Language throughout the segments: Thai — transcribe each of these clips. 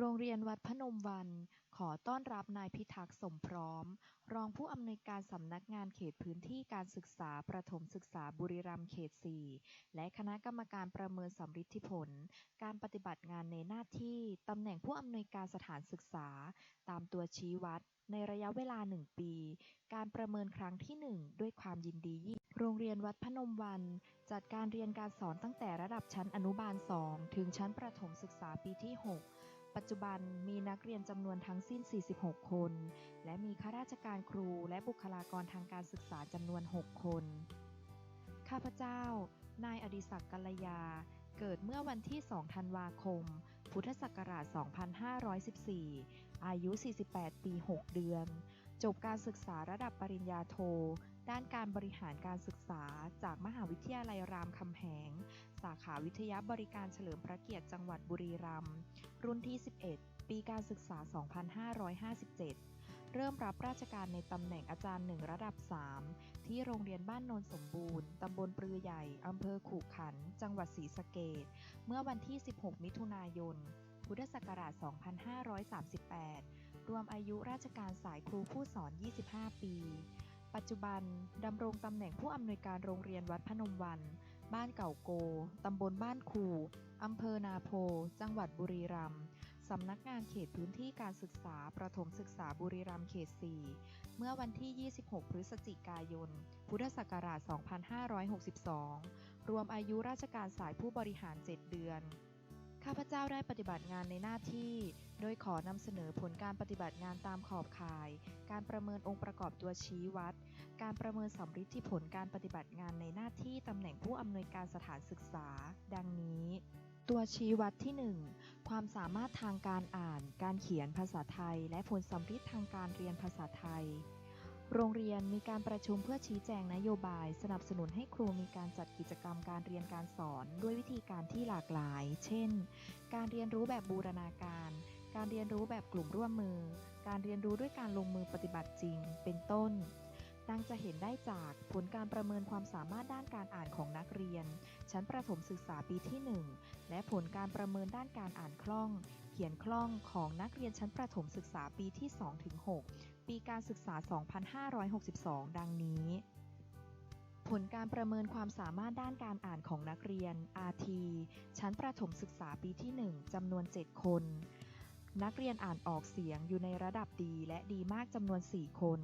โรงเรียนวัดพนมวัน ขอต้อนรับนายพิทักษ์สมพร้อม รองผู้อำนวยการสำนักงานเขตพื้นที่การศึกษาประถมศึกษาบุรีรัมย์เขต 4 และคณะกรรมการประเมินสำฤทธิผล การปฏิบัติงานในหน้าที่ตำแหน่งผู้อำนวยการสถานศึกษา ตามตัวชี้วัดในระยะเวลา 1 ปี การประเมินครั้งที่ 1 ด้วยความยินดียิ่ง โรงเรียนวัดพนมวัน จัดการเรียนการสอนตั้งแต่ระดับชั้นอนุบาล 2 ถึงชั้นประถมศึกษาปีที่ 6 ปัจจุบันมีนักเรียนจำนวนทั้งสิ้น 46 คน และมีข้าราชการครูและบุคลากรทางการศึกษาจำนวน 6 คน ข้าพเจ้า นายอดิศักดิ์กัลยา เกิดเมื่อวันที่ 2 ธันวาคม พุทธศักราช 2514 อายุ 48 ปี 6 เดือน จบการศึกษาระดับปริญญาโท ด้านการบริหารการศึกษาจากมหาวิทยาลัยรามคำแหง สาขาวิทยาบริการเฉลิมพระเกียรติจังหวัดบุรีรัมย์ รุ่นที่ 11 ปีการศึกษา 2557 เริ่มรับราชการในตำแหน่งอาจารย์หนึ่งระดับ 3 ที่โรงเรียนบ้านโนนสมบูรณ์ ตำบลปรือใหญ่ อำเภอขู่ขัน จังหวัดศรีสะเกษเมื่อวันที่ 16 มิถุนายน พุทธศักราช 2538 รวมอายุราชการสายครูผู้สอน 25 ปี ปัจจุบันดำรงตำแหน่งผู้อำนวยการโรงเรียนวัดพนมวัน บ้านเก่าโก ตำบลบ้านคู อำเภอนาโพ จังหวัดบุรีรัมย์ สำนักงานเขตพื้นที่การศึกษาประถมศึกษาบุรีรัมย์เขต 4 เมื่อวันที่ 26 พฤศจิกายน พุทธศักราช 2562 รวมอายุราชการสายผู้บริหาร 7 เดือน ข้าพเจ้าได้ปฏิบัติงานในหน้าที่ โดยขอนำเสนอผลการปฏิบัติงานตามขอบข่าย การประเมินองค์ประกอบตัวชี้วัด การประเมินสำฤทธิผลการปฏิบัติงานในหน้าที่ตำแหน่งผู้อำนวยการสถานศึกษา ดังนี้ ตัวชี้วัดที่ 1 ความสามารถทางการอ่าน การเขียนภาษาไทย และผลสำฤทธิ์ทางการเรียนภาษาไทยโรงเรียนมีการประชุมเพื่อชี้แจงนโยบาย สนับสนุนให้ครูมีการจัดกิจกรรมการเรียนการสอน ด้วยวิธีการที่หลากหลาย เช่น การเรียนรู้แบบบูรณาการ การเรียนรู้แบบกลุ่มร่วมมือ การเรียนรู้ด้วยการลงมือปฏิบัติจริง เป็นต้น ดังจะเห็นได้จากผลการประเมินความสามารถด้านการอ่านของนักเรียน ชั้นประถมศึกษาปีที่ 1 และผลการประเมินด้านการอ่านคล่อง เขียนคล่องของนักเรียนชั้นประถมศึกษาปีที่ 2-6 ปีการศึกษา 2562 ดังนี้ผลการประเมินความสามารถด้านการอ่านของนักเรียน RT ชั้นประถมศึกษาปีที่ 1 จำนวน 7 คน นักเรียนอ่านออกเสียงอยู่ในระดับดีและดีมากจำนวน 4 คน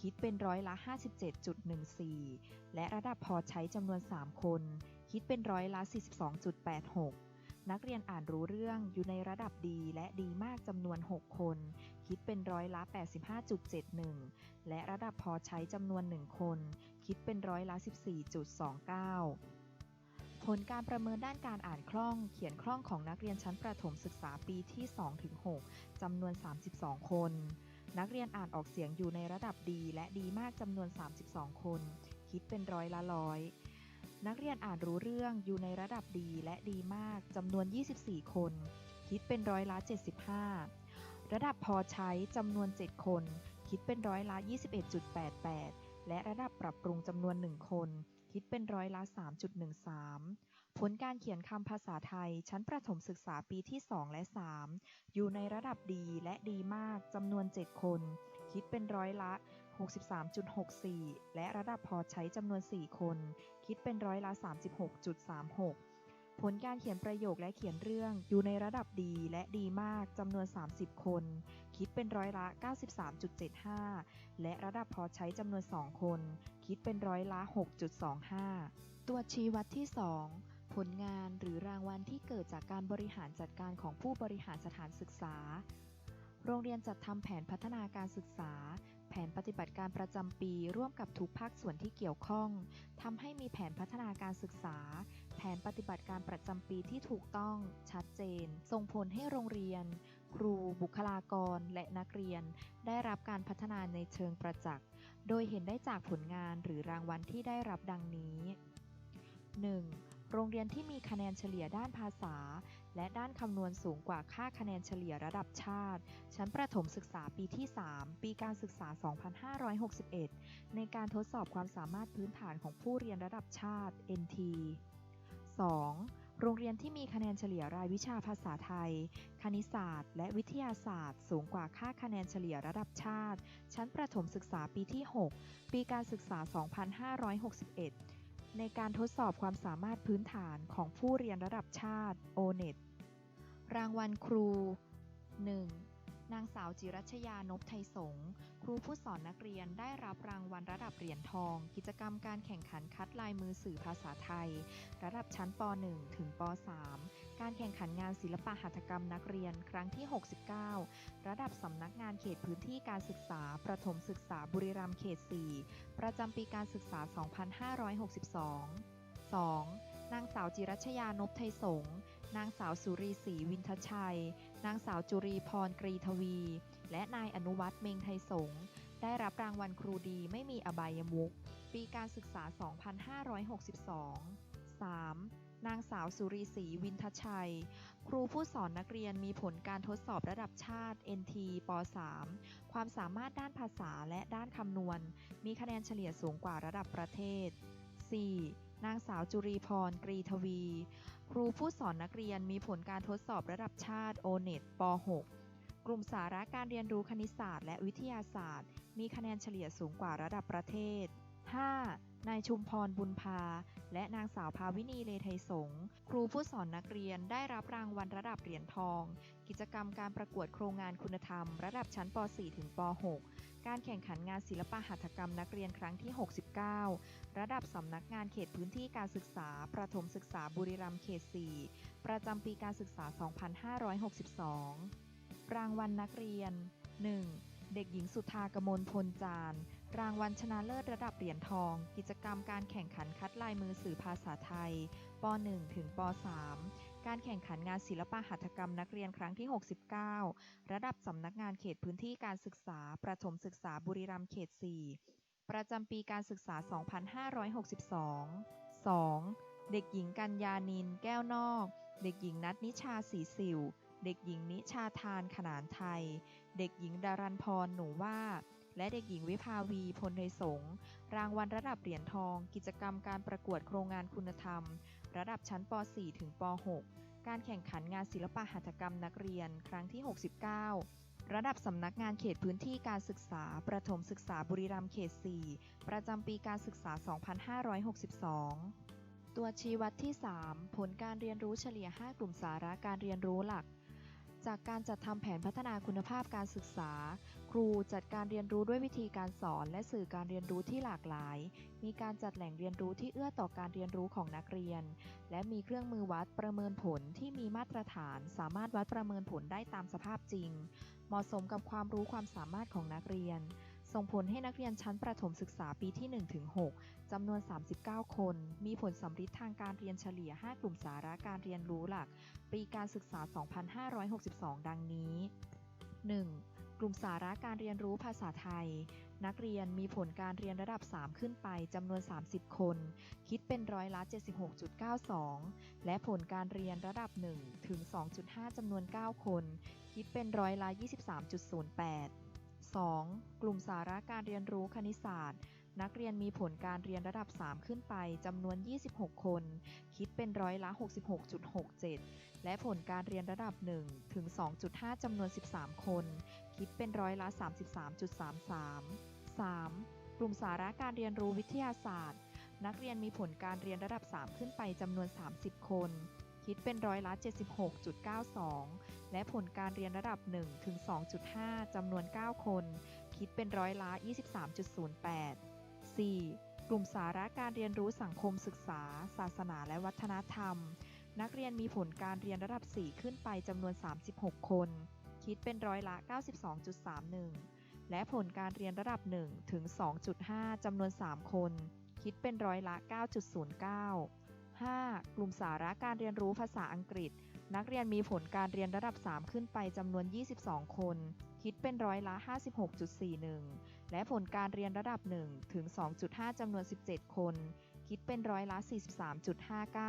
คิดเป็นร้อยละ 57.14 และระดับพอใช้จำนวน 3 คน คิดเป็นร้อยละ 42.86 นักเรียนอ่านรู้เรื่องอยู่ในระดับดีและดีมากจำนวน 6 คน คิดเป็นร้อยละ 85.71 และระดับพอใช้จำนวน 1 คน คิดเป็นร้อยละ 14.29 ผลการประเมินด้านการอ่านคล่อง เขียนคล่องของนักเรียนชั้นประถมศึกษาปีที่ 2-6 จำนวน 32 คน นักเรียนอ่านออกเสียงอยู่ในระดับดีและดีมากจำนวน 32 คน คิดเป็นร้อยละร้อย นักเรียนอ่านรู้เรื่องอยู่ในระดับดีและดีมากจำนวน 24 คน คิดเป็นร้อยละ 75 ระดับพอใช้จำนวน 7 คน คิดเป็นร้อยละ 21.88 และระดับปรับปรุงจำนวน 1 คน คิดเป็นร้อยละ 3.13 ผลการเขียนคำภาษาไทย ชั้นประถมศึกษาปีที่ 2 และ 3 อยู่ในระดับดีและดีมากจำนวน 7 คน คิดเป็นร้อยละ 63.64 และระดับพอใช้จำนวน 4 คน คิดเป็นร้อยละ 36.36 ผลการเขียนประโยคและเขียนเรื่องอยู่ในระดับดีและดีมากจำนวน 30 คน คิดเป็นร้อยละ 93.75 และระดับพอใช้จำนวน 2 คน คิดเป็นร้อยละ 6.25 ตัวชี้วัดที่ 2ผลงานหรือรางวัลที่เกิดจากการบริหารจัดการของผู้บริหารสถานศึกษา โรงเรียนจัดทำแผนพัฒนาการศึกษา แผนปฏิบัติการประจำปีร่วมกับทุกภาคส่วนที่เกี่ยวข้องทำให้มีแผนพัฒนาการศึกษา แผนปฏิบัติการประจำปีที่ถูกต้องชัดเจน ส่งผลให้โรงเรียน ครู บุคลากร และนักเรียน ได้รับการพัฒนาในเชิงประจักษ์ โดยเห็นได้จากผลงานหรือรางวัลที่ได้รับดังนี้ 1. โรงเรียนที่มีคะแนนเฉลี่ยด้านภาษา และด้านคำนวณสูงกว่าค่าคะแนนเฉลี่ยระดับชาติ ชั้นประถมศึกษาปีที่ 3 ปีการศึกษา 2561 ในการทดสอบความสามารถพื้นฐานของผู้เรียนระดับชาติ NT 2. โรงเรียนที่มีคะแนนเฉลี่ยรายวิชาภาษาไทย คณิตศาสตร์ และวิทยาศาสตร์ สูงกว่าค่าคะแนนเฉลี่ยระดับชาติ ชั้นประถมศึกษาปีที่ 6 ปีการศึกษา 2561 ในการทดสอบความสามารถพื้นฐานของผู้เรียนระดับชาติ O-NET รางวัลครู 1. นางสาวจิรัชยานพไทยสง รูผู้สอนนักเรียนได้รับรางวัลระดับเหรียญทอง กิจกรรมการแข่งขันคัดลายมือสื่อภาษาไทย ระดับชั้นป .1 ถึงป .3 การแข่งขันงานศิลปะหัตถกรรมนักเรียนครั้งที่ 69 ระดับสำนักงานเขตพื้นที่การศึกษา ประถมศึกษาบุรีรัมย์เขต 4 ประจำปีการศึกษา 2562 2. นางสาวจิรัชยานพไทยสง นางสาวสุรีศรีวินทชัย นางสาวจุรีพรกรีทวี และนายอนุวัฒน์เมงไทยสงฆ์ได้รับรางวัลครูดีไม่มีอบายมุขปีการศึกษา 2562 3. นางสาวสุรีศรีวินทชัย ครูผู้สอนนักเรียนมีผลการทดสอบระดับชาติ NT ป .3 ความสามารถด้านภาษาและด้านคำนวณ มีคะแนนเฉลี่ยสูงกว่าระดับประเทศ 4. นางสาวจุรีพรกรีทวี ครูผู้สอนนักเรียนมีผลการทดสอบระดับชาติ O-NET ป .6 กลุ่มสาระการเรียนรู้คณิตศาสตร์ และวิทยาศาสตร์ มีคะแนนเฉลี่ยสูงกว่าระดับประเทศ 5. นายชุมพรบุญพา และนางสาวภาวินีเลไทยสง ครูผู้สอนนักเรียนได้รับรางวัลระดับเหรียญทอง กิจกรรมการประกวดโครงงานคุณธรรม ระดับชั้นป .4 ถึงป .6 การแข่งขันงานศิลปะหัตถกรรมนักเรียนครั้งที่ 69 ระดับสำนักงานเขตพื้นที่การศึกษา ประถมศึกษาบุรีรัมย์เขต 4 ประจำปีการศึกษา 2562 รางวัลนักเรียน 1. เด็กหญิงสุธากมลพลจานรางวัลชนะเลิศระดับเหรียญทอง กิจกรรมการแข่งขันคัดลายมือสื่อภาษาไทยป .1 ถึงป .3 การแข่งขันงานศิลปะหัตถกรรมนักเรียนครั้งที่ 69 ระดับสำนักงานเขตพื้นที่การศึกษา ประถมศึกษาบุรีรัมย์เขต 4 ประจำปีการศึกษา 2562 2. เด็กหญิงกัญญานิน แก้วนอก เด็กหญิงนัทนิชาสีสิว เด็กหญิงนิชาทานขนานไทย เด็กหญิงดารันพรหนูว่าและเด็กหญิงวิภาวีพลไทยสงรางวัลระดับเหรียญทอง กิจกรรมการประกวดโครงงานคุณธรรม ระดับชั้นป .4 ถึงป .6 การแข่งขันงานศิลปะหัตถกรรมนักเรียน ครั้งที่ 69 ระดับสำนักงานเขตพื้นที่การศึกษา ประถมศึกษาบุรีรัมย์เขต 4 ประจำปีการศึกษา 2562 ตัวชี้วัดที่ 3 ผลการเรียนรู้เฉลี่ย 5 กลุ่มสาระการเรียนรู้หลัก จากการจัดทำแผนพัฒนาคุณภาพการศึกษา ครูจัดการเรียนรู้ด้วยวิธีการสอนและสื่อการเรียนรู้ที่หลากหลาย มีการจัดแหล่งเรียนรู้ที่เอื้อต่อการเรียนรู้ของนักเรียน และมีเครื่องมือวัดประเมินผลที่มีมาตรฐาน สามารถวัดประเมินผลได้ตามสภาพจริง เหมาะสมกับความรู้ความสามารถของนักเรียน ส่งผลให้นักเรียนชั้นประถมศึกษาปีที่ 1-6 จำนวน 39 คน มีผลสำฤทธิ์ทางการเรียนเฉลี่ย 5 กลุ่มสาระการเรียนรู้หลัก ปีการศึกษา 2562 ดังนี้ 1. กลุ่มสาระการเรียนรู้ภาษาไทย นักเรียนมีผลการเรียนระดับ 3 ขึ้นไปจำนวน 30 คน คิดเป็นร้อยละ 76.92 และผลการเรียนระดับ 1 ถึง 2.5จำนวน 9 คน คิดเป็นร้อยละ 23.08 2. กลุ่มสาระการเรียนรู้คณิตศาสตร์ นักเรียนมีผลการเรียนระดับ 3 ขึ้นไปจำนวน 26 คน คิดเป็นร้อยละ 66.67 และผลการเรียนระดับ 1 ถึง 2.5 จำนวน 13 คน คิดเป็นร้อยละ 33.33 3. กลุ่มสาระการเรียนรู้วิทยาศาสตร์ นักเรียนมีผลการเรียนระดับ 3 ขึ้นไปจำนวน 30 คน คิดเป็นร้อยละ 76.92 และผลการเรียนระดับ 1 ถึง 2.5 จำนวน 9 คน คิดเป็นร้อยละ 23.08 4. กลุ่มสาระการเรียนรู้สังคมศึกษา ศาสนาและวัฒนธรรม นักเรียนมีผลการเรียนระดับ 4 ขึ้นไปจำนวน 36 คน คิดเป็นร้อยละ 92.31 และผลการเรียนระดับ 1 ถึง 2.5 จำนวน 3 คน คิดเป็นร้อยละ 9.09 5. กลุ่มสาระการเรียนรู้ภาษาอังกฤษ นักเรียนมีผลการเรียนระดับ 3 ขึ้นไปจำนวน 22 คน คิดเป็นร้อยละ 56.41 และผลการเรียนระดับ 1 ถึง 2.5 จำนวน 17 คน คิดเป็นร้อยละ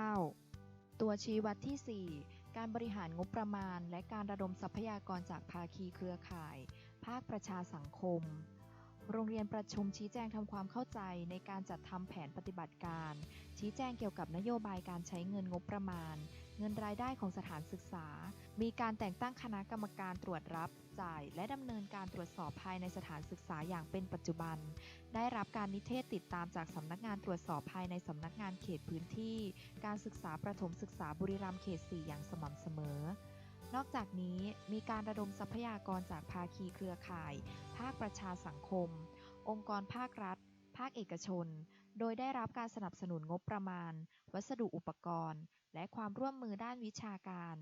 43.59 ตัวชี้วัดที่ 4 การบริหารงบประมาณ และการระดมทรัพยากรจากภาคีเครือข่าย ภาคประชาสังคม โรงเรียนประชุมชี้แจงทำความเข้าใจในการจัดทำแผนปฏิบัติการ ชี้แจงเกี่ยวกับนโยบายการใช้เงินงบประมาณ เงินรายได้ของสถานศึกษา มีการแต่งตั้งคณะกรรมการตรวจรับจ่าย และดำเนินการตรวจสอบภายในสถานศึกษาอย่างเป็นปัจจุบัน ได้รับการนิเทศติดตามจากสำนักงานตรวจสอบภายในสำนักงานเขตพื้นที่ การศึกษาประถมศึกษาบุรีรัมย์เขต 4 อย่างสม่ำเสมอ นอกจากนี้มีการระดมทรัพยากรจากภาคีเครือข่าย ภาคประชาสังคม องค์กรภาครัฐ ภาคเอกชน โดยได้รับการสนับสนุนงบประมาณ วัสดุอุปกรณ์ และความร่วมมือด้านวิชาการ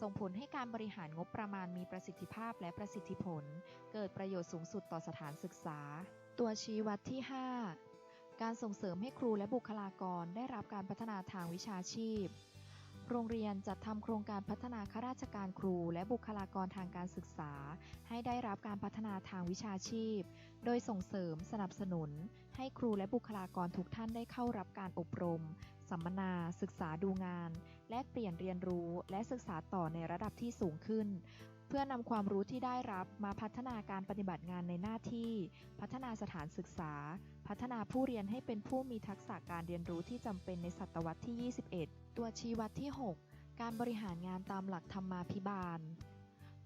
ส่งผลให้การบริหารงบประมาณมีประสิทธิภาพและประสิทธิผล เกิดประโยชน์สูงสุดต่อสถานศึกษา ตัวชี้วัดที่ 5การส่งเสริมให้ครูและบุคลากรได้รับการพัฒนาทางวิชาชีพ โรงเรียนจัดทำโครงการพัฒนาข้าราชการครู และบุคลากรทางการศึกษา ให้ได้รับการพัฒนาทางวิชาชีพ โดยส่งเสริมสนับสนุน ให้ครูและบุคลากรทุกท่านได้เข้ารับการอบรม สัมมนา ศึกษาดูงาน แลกเปลี่ยนเรียนรู้ และศึกษาต่อในระดับที่สูงขึ้น เพื่อนำความรู้ที่ได้รับมาพัฒนาการปฏิบัติงานในหน้าที่ พัฒนาสถานศึกษา พัฒนาผู้เรียนให้เป็นผู้มีทักษะการเรียนรู้ที่จำเป็นในศตวรรษที่ 21 ตัวชี้วัดที่ 6 การบริหารงานตามหลักธรรมาภิบาล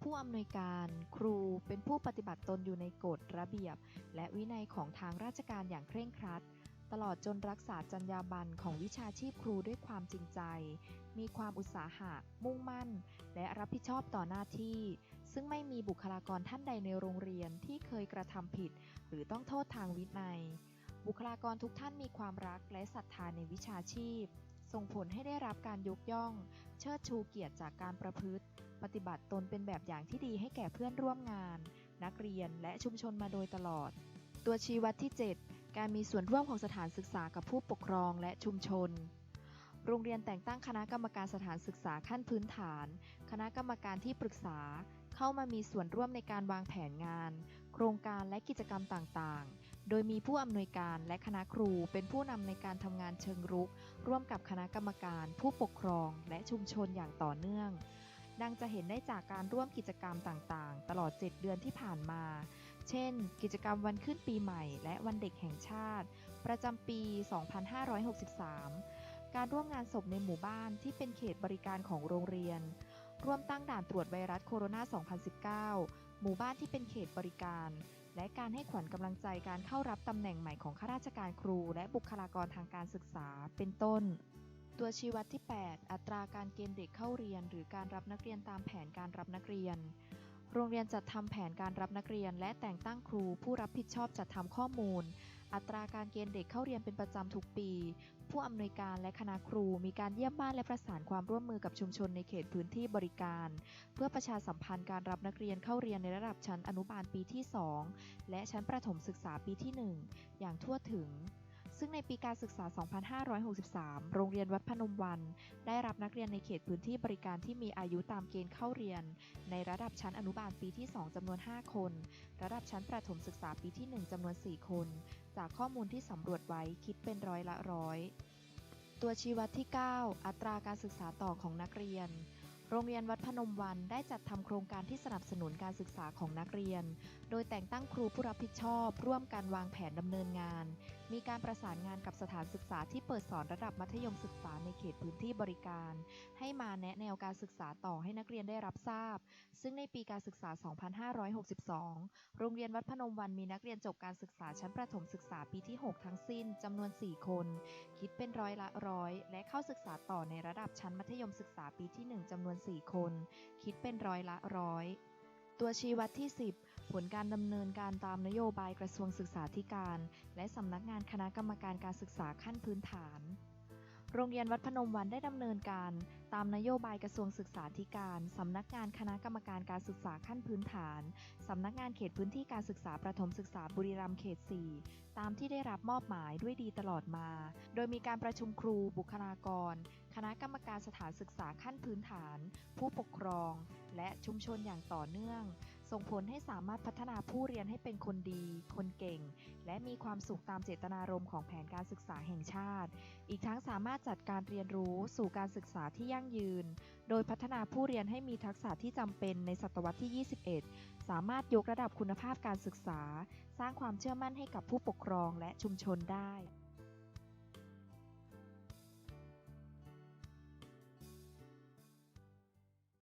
ผู้อำนวยการครูเป็นผู้ปฏิบัติตนอยู่ในกฎระเบียบ และวินัยของทางราชการอย่างเคร่งครัด ตลอดจนรักษาจรรยาบรรณของวิชาชีพครูด้วยความจริงใจ มีความอุตสาหะ มุ่งมั่น และรับผิดชอบต่อหน้าที่ ซึ่งไม่มีบุคลากรท่านใดในโรงเรียนที่เคยกระทำผิด หรือต้องโทษทางวินัย บุคลากรทุกท่านมีความรักและศรัทธาในวิชาชีพ ส่งผลให้ได้รับการยกย่อง เชิดชูเกียรติจากการประพฤติ ปฏิบัติตนเป็นแบบอย่างที่ดีให้แก่เพื่อนร่วมงาน นักเรียนและชุมชนมาโดยตลอด ตัวชี้วัดที่ 7 การมีส่วนร่วมของสถานศึกษากับผู้ปกครองและชุมชน โรงเรียนแต่งตั้งคณะกรรมการสถานศึกษาขั้นพื้นฐาน คณะกรรมการที่ปรึกษา เข้ามามีส่วนร่วมในการวางแผนงาน โครงการและกิจกรรมต่างๆ โดยมีผู้อำนวยการและคณะครูเป็นผู้นำในการทำงานเชิงรุก ร่วมกับคณะกรรมการ ผู้ปกครอง และชุมชนอย่างต่อเนื่อง ดังจะเห็นได้จากการร่วมกิจกรรมต่างๆ ตลอด 7 เดือนที่ผ่านมา เช่น กิจกรรมวันขึ้นปีใหม่ และวันเด็กแห่งชาติ ประจำปี 2563 การร่วมงานศพในหมู่บ้านที่เป็นเขตบริการของโรงเรียน ร่วมตั้งด่านตรวจไวรัสโคโรนา 2019 หมู่บ้านที่เป็นเขตบริการ และการให้ขวัญกำลังใจการเข้ารับตำแหน่งใหม่ของข้าราชการครู และบุคลากรทางการศึกษา เป็นต้น ตัวชี้วัดที่ 8 อัตราการเกณฑ์เด็กเข้าเรียน หรือการรับนักเรียนตามแผนการรับนักเรียน โรงเรียนจัดทำแผนการรับนักเรียน และแต่งตั้งครูผู้รับผิดชอบจัดทำข้อมูล อัตราการเกณฑ์เด็กเข้าเรียนเป็นประจำทุกปี ผู้อำนวยการและคณะครูมีการเยี่ยมบ้านและประสานความร่วมมือกับชุมชนในเขตพื้นที่บริการ เพื่อประชาสัมพันธ์การรับนักเรียนเข้าเรียนในระดับชั้นอนุบาลปีที่ 2 และชั้นประถมศึกษาปีที่ 1 อย่างทั่วถึง ซึ่งในปีการศึกษา 2563 โรงเรียนวัดพนมวัน ได้รับนักเรียนในเขตพื้นที่บริการที่มีอายุตามเกณฑ์เข้าเรียน ในระดับชั้นอนุบาลปีที่ 2จำนวน 5 คน ระดับชั้นประถมศึกษาปีที่ 1จำนวน 4 คน จากข้อมูลที่สำรวจไว้คิดเป็นร้อยละร้อย ตัวชี้วัดที่ 9 อัตราการศึกษาต่อของนักเรียน โรงเรียนวัดพนมวันได้จัดทำโครงการที่สนับสนุนการศึกษาของนักเรียน โดยแต่งตั้งครูผู้รับผิดชอบ ร่วมกันวางแผนดำเนินงาน มีการประสานงานกับสถานศึกษาที่เปิดสอนระดับมัธยมศึกษาในเขตพื้นที่บริการ ให้มาแนะแนวการศึกษาต่อให้นักเรียนได้รับทราบ ซึ่งในปีการศึกษา 2562 โรงเรียนวัดพนมวันมีนักเรียนจบการศึกษาชั้นประถมศึกษาปีที่ 6 ทั้งสิ้นจำนวน 4 คน คิดเป็นร้อยละร้อยและเข้าศึกษาต่อในระดับชั้นมัธยมศึกษาปีที่ 1จำนวน4 คน คิดเป็นร้อยละร้อยตัวชี้วัดที่ 10 ผลการดำเนินการตามนโยบายกระทรวงศึกษาธิการ และสำนักงานคณะกรรมการการศึกษาขั้นพื้นฐาน โรงเรียนวัดพนมวันได้ดำเนินการตามนโยบายกระทรวงศึกษาธิการสำนักงานคณะกรรมการการศึกษาขั้นพื้นฐานสำนักงานเขตพื้นที่การศึกษาประถมศึกษาบุรีรัมย์เขต 4 ตามที่ได้รับมอบหมายด้วยดีตลอดมา โดยมีการประชุมครูบุคลากร คณะกรรมการสถานศึกษาขั้นพื้นฐาน ผู้ปกครอง และชุมชนอย่างต่อเนื่อง ส่งผลให้สามารถพัฒนาผู้เรียนให้เป็นคนดี คนเก่ง และมีความสุขตามเจตนารมณ์ของแผนการศึกษาแห่งชาติ อีกทั้งสามารถจัดการเรียนรู้สู่การศึกษาที่ยั่งยืน โดยพัฒนาผู้เรียนให้มีทักษะที่จำเป็นในศตวรรษที่ 21 สามารถยกระดับคุณภาพการศึกษา สร้างความเชื่อมั่นให้กับผู้ปกครองและชุมชนได้